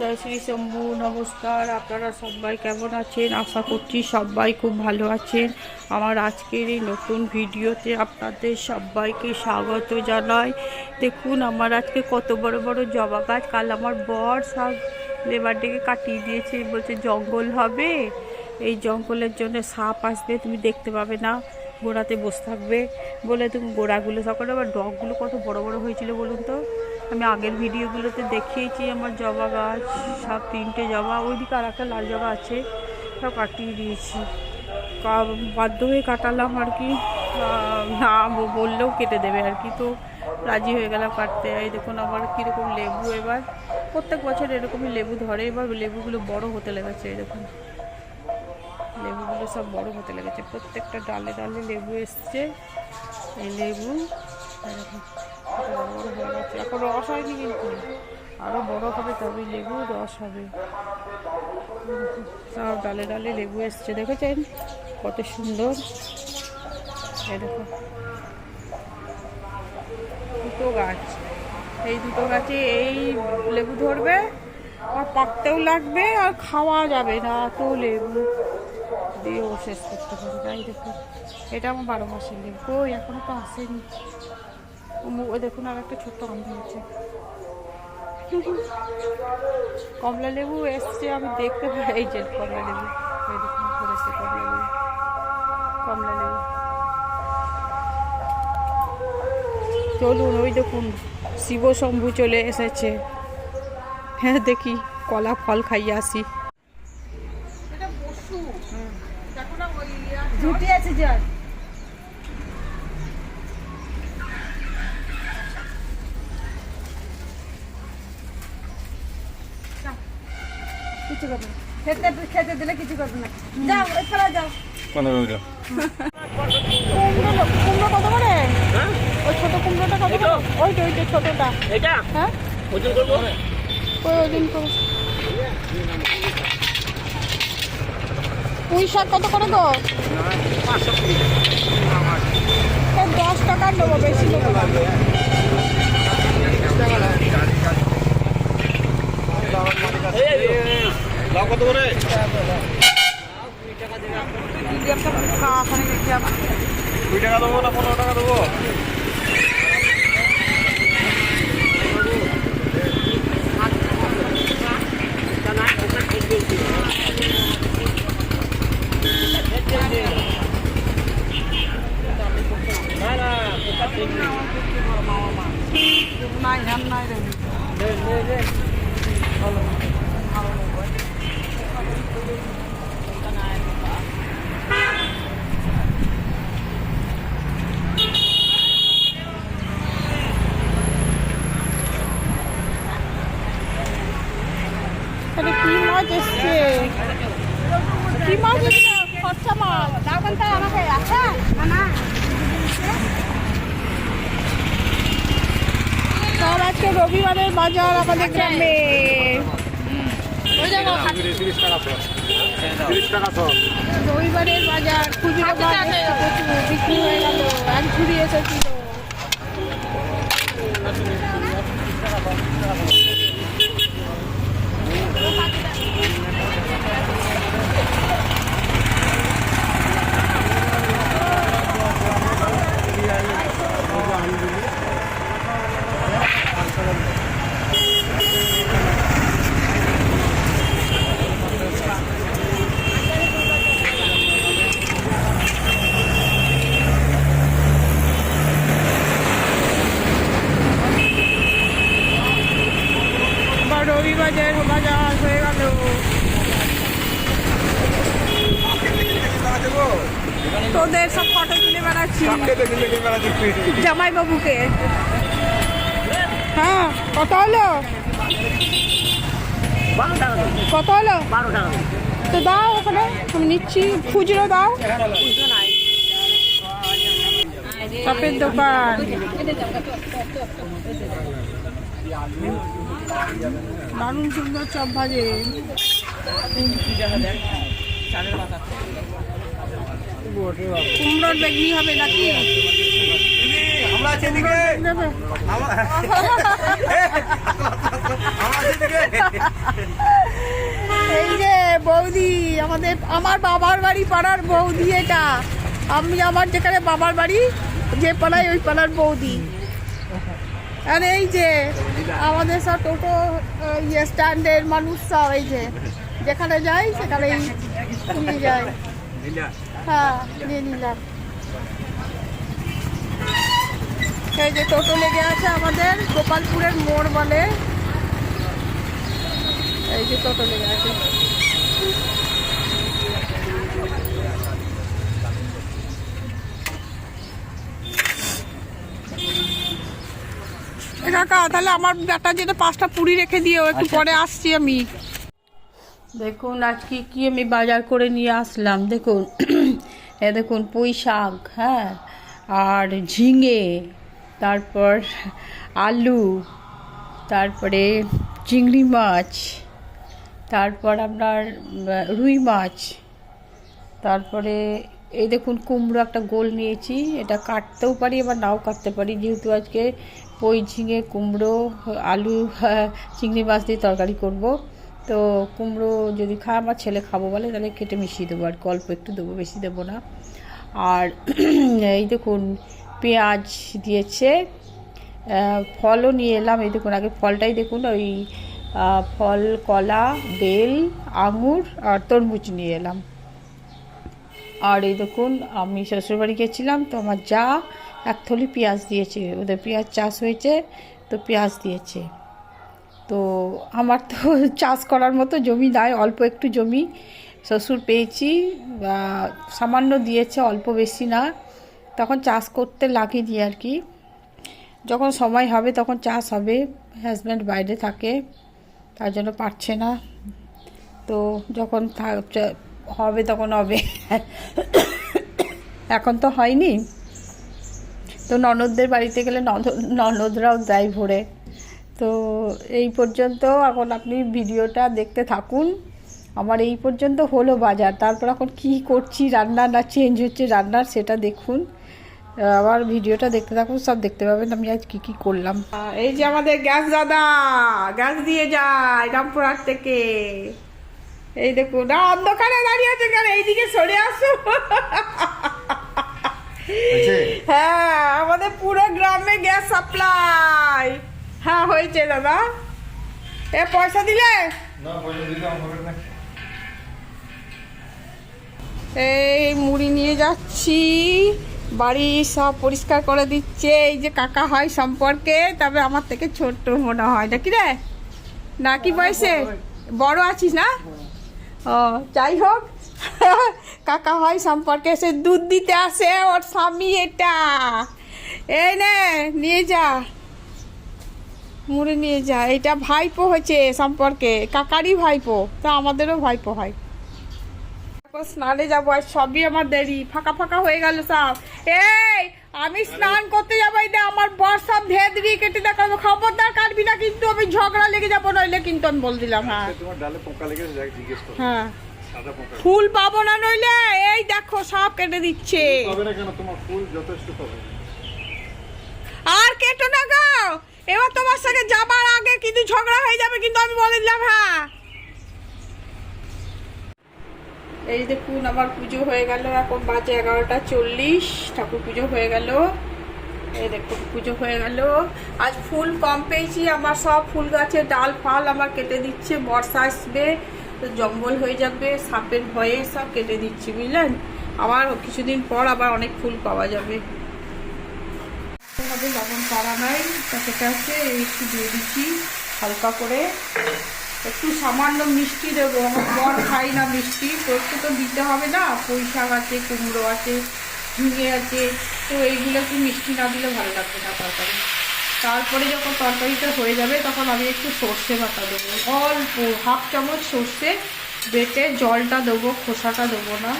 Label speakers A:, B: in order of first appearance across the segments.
A: জয় শ্রী শম্ভু, নমস্কার। আপনারা সবাই কেমন আছেন? আশা করছি সবাই খুব ভালো আছেন। আমার আজকের এই নতুন ভিডিওতে আপনাদের সবাইকে স্বাগত জানাই। দেখুন, আমার আজকে কত বড় বড় জবা গাছ। কাল আমার বর সব লেবার ডেকে কাটিয়ে দিয়েছে। বলছে, জঙ্গল হবে। এই জঙ্গলের জন্য সাপ আসবে, তুমি দেখতে পাবে না। গোড়াতে বসে থাকবে। বলে তুমি গোড়াগুলো সকালে আবার ডগগুলো কত বড় বড় হয়েছিল বলুন তো? আমি আগের ভিডিওগুলোতে দেখিয়েছি আমার জবা গাছ, সব তিনটে জবা, ওইদিকে আর একটা লাল জবা আছে, সব কাটিয়ে দিয়েছি। বাধ্য হয়ে কাটালাম আর কি। না বললেও কেটে দেবে আর কি। তো রাজি হয়ে গেলাম কাটতে। এই দেখুন আবার কীরকম লেবু এবার। প্রত্যেক বছর এরকমই লেবু ধরে, এবার লেবুগুলো বড় হতে লেগেছে, এই দেখুন। লেবুগুলো সব বড় হতে লেগেছে। প্রত্যেকটা ডালে ডালে লেবু এসছে। এই লেবু কত এখন রস হয়নি কিন্তু। আরও বড় হবে তবে লেবু, রস হবে। সব ডালে ডালে লেবু এসছে। দেখেছেন? কত সুন্দর। দেখুন দুটো গাছ। এই দুটো গাছে এই লেবু ধরবে, আর পাকতেও লাগবে, আর খাওয়া যাবে না। এত লেবু। দিয়েও শেষ করতে পারি। তাই দেখুন এটা আমার বারো মাসের লেবু। কই? এখনও তো আসেনি। ওই দেখুন, আর একটা ছোট্ট আম হয়েছে কমলা লেবু এসছে, আমি দেখতে পাই। এই যে কমলা দেখুন ধরেছে কমলা লেবু। কমলা লেবু। চলুন, ওই দেখুন শিব শম্ভু চলে এসেছে। হ্যাঁ দেখি, কলা ফল খাইয়ে আসি।
B: কিছু করবে না। খেতে খেতে দিলে কিছু করবে না। যাও এছাড়া যাও।
C: পনেরো
A: কুমড়ো কুমড়ো কত করে? ওই ছোট কুমড়োটা কত করে? ওই তো ওই ছোটটা।
D: এটা
A: হ্যাঁ?
D: ওজন করব?
A: ওই ওজন করে পুঁই শাক কত করে গো? দশ টাকার নেব বেশি নেব না।
C: কত করে? কুড়ি টাকা দেবো না পনেরো টাকা দেবো?
D: নাই
A: নাই রে
D: নে, নে, নে।
A: তাহলে কি মাছ এসছে কি মাছ এসছে খরচা মাছ
B: যাও বলতে আমাকে আছে না
A: তার আজকে রবিবারের বাজার আমাদের গ্রামে রবিবারের বাজার খুচরো বিক্রি হয়ে গেল এক ঝুড়ি এসেছিল রবিবারের বাজার হয়ে গেল তোদের সব ফটো তুলে বেড়াচ্ছি জামাই বাবুকে। হ্যাঁ কত হলো? কত হলো? তো দাও ওখানে, আমি নিচ্ছি, খুচরো দাও। চপের দোকান। দারুণ সুন্দর চপ ভাজে। কুমড়োর বেগনি হবে নাকি?
C: আমরা আছি এদিকে। আমার
A: এই যে বৌদি আমাদের আমার বাবার বাড়ি পাড়ার বৌদি এটা। আমি আমার যেখানে বাবার বাড়ি যে পাড়ায় ওই পাড়ার বৌদি। আর এই যে আমাদের সব টোটো ইয়ে স্ট্যান্ডের মানুষ সব এই যে যেখানে যাই সেখানেই নিয়ে যায়। হ্যাঁ নিয়ে নিলাম। এই যে টোটো লেগে আছে আমাদের গোপালপুরের মোড় বলে। এই যে টোটো লেগে আছে। কাকা তাহলে আমার ব্যাটা যেটা পাঁচটা পুরি রেখে দিও একটু পরে আসছি আমি। দেখুন আজকে কি আমি বাজার করে নিয়ে আসলাম দেখুন। এ দেখুন পুঁই শাক হ্যাঁ আর ঝিঙে। তারপর আলু তারপরে চিংড়ি মাছ তারপর আপনার রুই মাছ তারপরে এই দেখুন কুমড়ো একটা গোল নিয়েছি। এটা কাটতেও পারি আবার নাও কাটতে পারি। যেহেতু আজকে পই ঝিঙে কুমড়ো আলু চিংড়ি মাছ দিয়ে তরকারি করব। তো কুমড়ো যদি খায় আমার ছেলে খাব বলে তাহলে কেটে মিশিয়ে দেবো। আর কি, অল্প একটু দেবো বেশি দেবো না। আর এই দেখুন পেঁয়াজ দিয়েছে ফলও নিয়ে এলাম। এই দেখুন, আগে ফলটাই দেখুন, ওই ফল, কলা, বেল, আঙুর আর তরমুজ নিয়ে এলাম। আর এই দেখুন, আমি শ্বশুরবাড়ি গেছিলাম, তো আমার যা এক থলি পেঁয়াজ দিয়েছে, ওদের পেঁয়াজ চাষ হয়েছে, তো পেঁয়াজ দিয়েছে। তো আমার তো চাষ করার মতো জমি নাই, অল্প একটু জমি। শ্বশুর পেয়েছি সামান্য দিয়েছে, অল্প বেশি না। তখন চাষ করতে লাগিয়ে আর কি। যখন সময় হবে তখন চাষ হবে হাজব্যান্ড বাইরে থাকে, তার জন্য পারছে না। তো যখন হবে তখন হবে। এখন তো হয়নি। তো ননদদের বাড়িতে গেলে ননদ- ননদরাও দেয় ভরে। তো এই পর্যন্ত এখন আপনি ভিডিওটা দেখতে থাকুন। আমার এই পর্যন্ত হলো বাজার। তারপর এখন কি করছি, রান্না না চেঞ্জ হচ্ছে, রান্নার সেটা দেখুন। আবার ভিডিওটা দেখতে থাকুন সব দেখতে পাবেন আমি আজ কি কি করলাম। এই যে আমাদের গ্যাস দাদা গ্যাস দিয়ে যায় রামপুরহাট থেকে। এই দেখুন না অন্ধকারে দাঁড়িয়ে আছে কেন? এইদিকে সরে আসো। হ্যাঁ আমাদের পুরো গ্রামে গ্যাস সাপ্লাই। হ্যাঁ হয়েছে দাদা। এ পয়সা দিলে? এই মুড়ি নিয়ে যাচ্ছি। বাড়ি সব পরিষ্কার করে দিচ্ছে, এই যে কাকা হয় সম্পর্কে, তবে আমার থেকে ছোট্ট মনে হয়। নাকি রে? নাকি বয়সে? বড় আছিস না? ও, যাই হোক, কাকা হয় সম্পর্কে সে দুধ দিতে আসে ওর স্বামী এটা। এই নে, নিয়ে যা। মুড়ে নিয়ে যা। এটা ভাইপো হয়েছে সম্পর্কে। কাকারই ভাইপো, তা আমাদেরও ভাইপো হয়। স্নানে যাব আর সবই আমার দেরি। ফাঁকা ফাঁকা হয়ে গেল সব। এই আমি স্নান করতে যাব এই আমার বর সব দিয়ে কেটে দেখাবো। খবরদার কাটবি না কিন্তু আমি ঝগড়া লেগে যাব নইলে কিন্তু আমি বল দিলাম হ্যাঁ।
C: তোমার ডালে পোকা লেগেছে জিজ্ঞেস করো।
A: হ্যাঁ। ফুল পাবো না নইলে? এই দেখো সব কেটে দিচ্ছে। আর কেটো না গো। এবার তোমার সঙ্গে যাবার আগে কিন্তু ঝগড়া হয়ে যাবে কিন্তু আমি বলে দিলাম হ্যাঁ। এই দেখুন, আমার পুজো হয়ে গেল। এখন বাজে এগারোটা চল্লিশ। ঠাকুর পুজো হয়ে গেল। এই দেখুন, পুজো হয়ে গেল। আজ ফুল কম পেয়েছি। আমার সব ফুল গাছের ডাল, ফাল আমার কেটে দিচ্ছে। বর্ষা আসবে, জঙ্গল হয়ে যাবে, সাপের ভয়ে সব কেটে দিচ্ছি, বুঝলেন? আবার কিছুদিন পর আবার অনেক ফুল পাওয়া যাবে। লবণ করা নাই। প্যাকেটে আছে একটু দিয়ে দিচ্ছি হালকা করে। একটু সামান্য মিষ্টি দেবো। বর খাই না মিষ্টি। তো একটু তো দিতে হবে না। পুঁই শাক আছে, কুমড়ো আছে, ঝিঙে আছে। তো এইগুলো একটু মিষ্টি না দিলে ভালো লাগবে না তরকারি। তারপরে যখন তরকারিটা হয়ে যাবে, তখন আমি একটু সর্ষে বাটা দেবো। অল্প হাফ চামচ সর্ষে বেটে জলটা দেবো, খোসাটা দেবো না।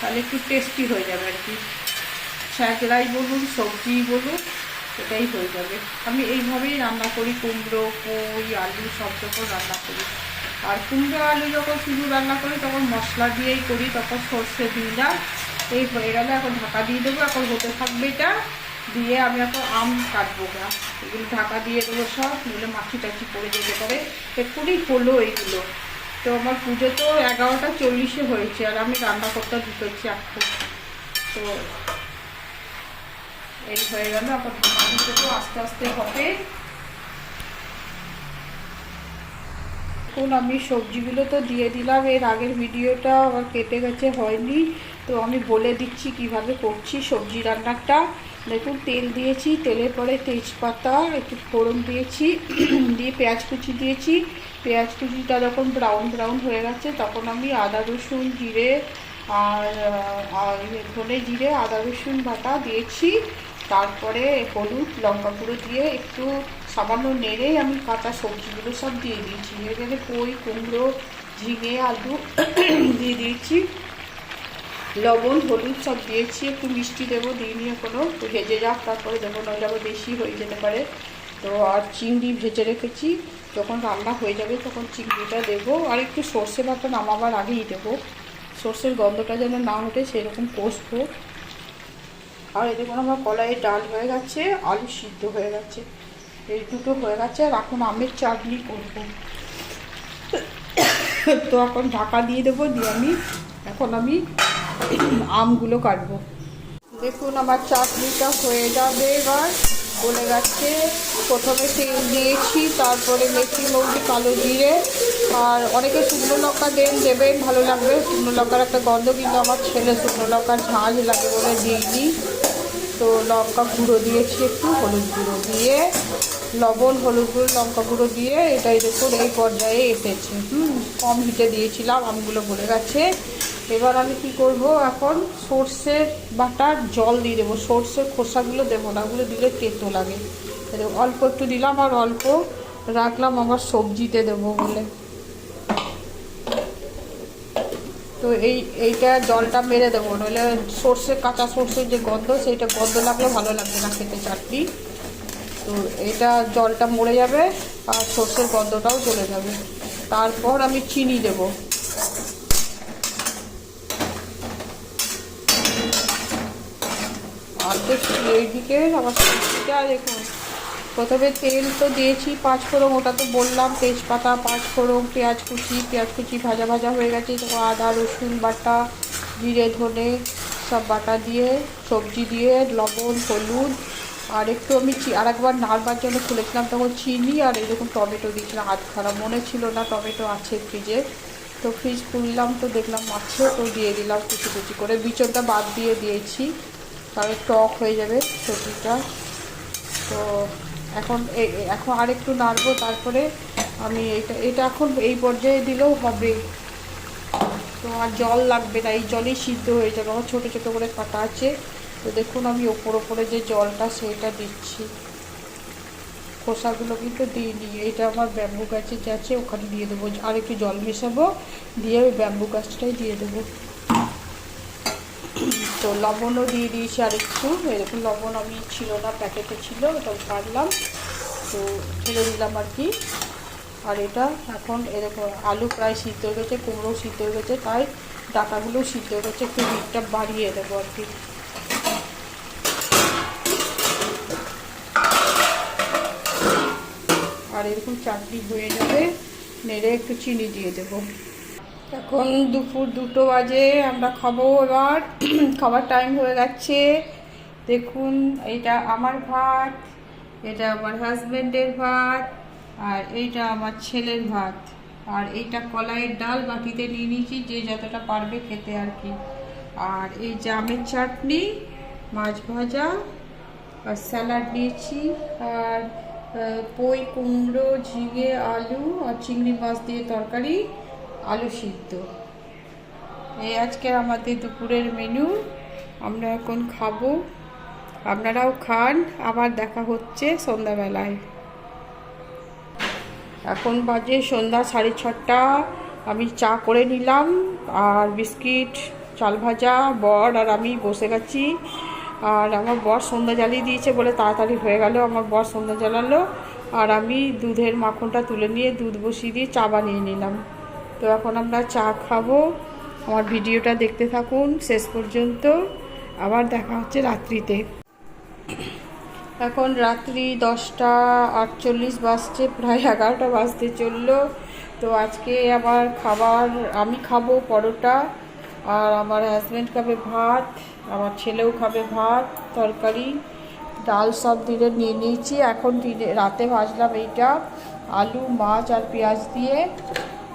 A: তাহলে একটু টেস্টি হয়ে যাবে আর কি। স্যাঁচড়াই বলুন সবজি বলুন। এটাই হয়ে যাবে। আমি এইভাবেই রান্না করি, কুমড়ো, পুঁই, আলু, সব যখন রান্না করি। আর কুমড়ো, আলু যখন শুধু রান্না করি, তখন মশলা দিয়েই করি, তখন সর্ষে দিই না এই হয়ে গেলে এখন ঢাকা দিয়ে দেবো। এখন হতে থাকবে এটা দিয়ে আমি এখন আম কাটবো না এগুলো ঢাকা দিয়ে দেবো সব, নইলে মাছি টাছি পড়ে যেতে পারে। এক্ষুনি হলো এইগুলো। তো আমার পুজো তো এগারোটা চল্লিশে হয়েছে, আর আমি রান্না করতে ঢুকেছি এখন। তো এই হয়ে গেল এখন আস্তে আস্তে হবে। এখন আমি সবজিগুলো তো দিয়ে দিলাম, এর আগের ভিডিওটা আমার কেটে গেছে, হয়নি। তো আমি বলে দিচ্ছি কীভাবে করছি সবজি রান্নাটা। দেখুন, তেল দিয়েছি, তেলের পরে তেজপাতা, একটু ফোড়ন দিয়েছি, দিয়ে পেঁয়াজ কুচি দিয়েছি। পেঁয়াজ কুচিটা যখন ব্রাউন ব্রাউন হয়ে গেছে, তখন আমি আদা, রসুন, জিরে আর ধনে জিরে, আদা, রসুন বাটা দিয়েছি। তারপরে হলুদ, লঙ্কা গুঁড়ো দিয়ে একটু সামান্য নেড়ে আমি কাঁচা সবজিগুলো সব দিয়ে দিয়েছি। এখানে কই, কুমড়ো, ঝিঙে, আলু দিয়ে দিয়েছি। লবণ, হলুদ সব দিয়েছি। একটু মিষ্টি দেবো দিইনি এখনও। একটু ভেজে যাক, তারপরে দেবো, নইলে আবার বেশি হয়ে যেতে পারে। তো আর চিংড়ি ভেজে রেখেছি। যখন রান্না হয়ে যাবে তখন চিংড়িটা দেবো। আর একটু সর্ষে বাটা নামাবার আগেই দেবো। সর্ষের গন্ধটা যেন না ওঠে, সেরকম কষবো আর দেখুন আমার কলাইয়ের ডাল হয়ে গেছে, আলু সিদ্ধ হয়ে গেছে। এই দুটো হয়ে গেছে, আর এখন আমের চাটনি করব। তো এখন ঢাকা দিয়ে দেবো, দিয়ে আমি এখন আমি আমগুলো কাটবো। দেখুন আমার চাটনিটা হয়ে যাবে এবার। বলে গেছে প্রথমে তেল দিয়েছি, তারপরে মেথি, মৌরি, কালো জিরে। আর অনেকে শুকনো লঙ্কা দেন, দেবেন, ভালো লাগবে। শুকনো লঙ্কার একটা গন্ধ কিন্তু আমার ছেলে শুকনো লঙ্কার ঝাঁঝ লাগে বলে দিইনি তো লঙ্কা গুঁড়ো দিয়েছি একটু, হলুদ গুঁড়ো দিয়ে। লবণ, হলুদ গুঁড়ো, লঙ্কা গুঁড়ো দিয়ে এটাই দেখুন এই পর্যায়ে এসেছে। হুম, কম হিটে দিয়েছিলাম, আমগুলো গলে গেছে। এবার আমি কি করব এখন? সর্ষের বাটার জল দিয়ে দেবো। সর্ষের খোসাগুলো দেবো না, ওগুলো দিলে তেতো লাগে। অল্প একটু দিলাম আর অল্প রাখলাম আমার সবজিতে দেবো বলে। তো এই, এইটা জলটা মেরে দেবো, নইলে সর্ষে, কাঁচা সর্ষের যে গন্ধ, সেইটা গন্ধ লাগলে ভালো লাগবে না খেতে চাটনি। তো এটা জলটা মরে যাবে আর সর্ষের গন্ধটাও চলে যাবে। তারপর আমি চিনি দেবো আর এইদিকে আমার সবজিটা দেখুন প্রথমে তেল তো দিয়েছি, পাঁচ ফোড়ন, ওটা তো বললাম, তেজপাতা, পাঁচ ফোড়ন, পেঁয়াজ কুচি পেঁয়াজ কুচি ভাজা ভাজা হয়ে গেছে আদা, রসুন বাটা, জিরে, ধনে সব বাটা দিয়ে, সবজি দিয়ে, লবণ, হলুদ, আর একটু আমি আর একবার নাড়বার জন্য খুলেছিলাম, তখন চিনি আর এরকম টমেটো দিয়েছিলাম, হাত খারাপ, মনে ছিল না টমেটো আছে ফ্রিজে। তো ফ্রিজ খুললাম, তো দেখলাম আছে তো দিয়ে দিলাম, কুচি কুচি করে। বিচনটা বাদ দিয়ে দিয়েছি। তাহলে টক হয়ে যাবে সবজিটা। তো এখন এখন আরেকটু নাড়বো, তারপরে আমি এটা এটা এখন এই পর্যায়ে দিলেও হবে। তো আর জল লাগবে না, এই জলেই সিদ্ধ হয়ে যাবে। আমার ছোটো ছোটো করে কাটা আছে। তো দেখুন আমি ওপর, ওপরে যে জলটা, সেটা দিচ্ছি। খোসাগুলো কিন্তু দিইনি এটা আমার ব্যাম্বু গাছে যে আছে ওখানে দিয়ে দেবো। আর একটু জল মেশাবো, দিয়ে ওই ব্যাম্বু গাছটাই দিয়ে দেবো। তো লবণও দিয়ে দিয়েছি আর একটু এরকম লবণ আমি ছিল না, প্যাকেটে ছিল, ওটা কাটলাম তো ছেড়ে দিলাম আর কি। আর এটা এখন এরকম আলু প্রায় সিদ্ধ হয়ে গেছে কুমড়ো সিদ্ধ হয়ে গেছে, তাই ডাটাগুলো সিদ্ধ হয়ে গেছে, একটু হিটটা বাড়িয়ে দেবো আর কি। আর এরকম চাটনি হয়ে যাবে, নেড়ে একটু চিনি দিয়ে দেবো। এখন দুপুর দুটো বাজে, আমরা খাব এবার। খাবার টাইম হয়ে যাচ্ছে। দেখুন এটা আমার ভাত, এটা আমার হাজব্যান্ডের ভাত, আর এইটা আমার ছেলের ভাত। আর এইটা কলাইয়ের ডাল বাটিতে নিয়ে নিয়েছি, যে যতটা পারবে খেতে আর কি। আর এই জামের চাটনি, মাছ ভাজা, আর স্যালাড নিয়েছি। আর পই, কুমড়ো, ঝিঙে, আলু, আর চিংড়ি মাছ দিয়ে তরকারি। আলু সিদ্ধ। এই আজকের আমাদের দুপুরের মেনু আমরা এখন খাব। আপনারাও খান, আবার দেখা হচ্ছে সন্ধ্যাবেলায়। এখন বাজে সন্ধ্যা সাড়ে ছটা। আমি চা করে নিলাম, আর বিস্কিট, চাল ভাজা, বর আর আমি বসে গেছি। আর আমার বর সন্ধ্যা জ্বালিয়ে দিয়েছে বলে তাড়াতাড়ি হয়ে গেল, আমার বর সন্ধ্যা জ্বালালো। আর আমি দুধের মাখনটা তুলে নিয়ে দুধ বসিয়ে দিয়ে চা বানিয়ে নিলাম। তো এখন আমরা চা খাব। আমার ভিডিওটা দেখতে থাকুন। শেষ পর্যন্ত আবার দেখা হচ্ছে রাত্রিতে। এখন রাত্রি দশটা আটচল্লিশ বাজছে, প্রায় এগারোটা বাজতে চলল। তো আজকে আমার খাবার, আমি খাব পরোটা আর আমার হাজব্যান্ড খাবে ভাত, আমার ছেলেও খাবে ভাত, তরকারি। ডাল সব দিনে নিয়ে নিয়েছি। এখন দিনে, রাতে ভাজলাম এইটা, আলু, মাছ আর পেঁয়াজ দিয়ে।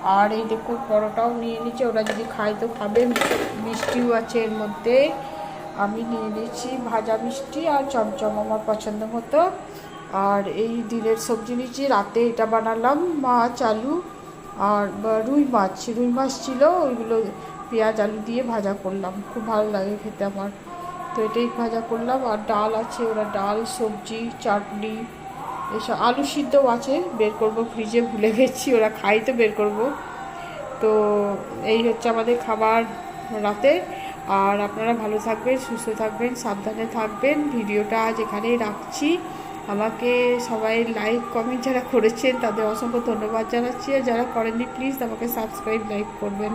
A: আর এই দেখুন পরোটাও নিয়ে নিয়েছি ওরা যদি খায় তো খাবে। মিষ্টিও আছে এর মধ্যে। আমি নিয়ে নিয়েছি ভাজা মিষ্টি আর চমচম আমার পছন্দ মতো। আর এই দিনের সবজি নিয়েছি। রাতে এটা বানালাম, মাছ, আলু আর রুই মাছ। রুই মাছ ছিল, ওইগুলো পেঁয়াজ, আলু দিয়ে ভাজা করলাম। খুব ভালো লাগে খেতে আমার। তো এটাই ভাজা করলাম। আর ডাল আছে, ওরা ডাল, সবজি, চাটনি এসব আলু সিদ্ধও আছে, বের করব ফ্রিজে ভুলে গেছি, ওরা খাই তো বের করব। তো এই হচ্ছে আমাদের খাবার রাতে। আর আপনারা ভালো থাকবেন, সুস্থ থাকবেন, সাবধানে থাকবেন। ভিডিওটা আজ এখানেই রাখছি। আমাকে সবাই লাইক কমেন্ট যারা করেছেন, তাদের অসংখ্য ধন্যবাদ জানাচ্ছি। আর যারা করেননি প্লিজ আমাকে সাবস্ক্রাইব লাইক করবেন।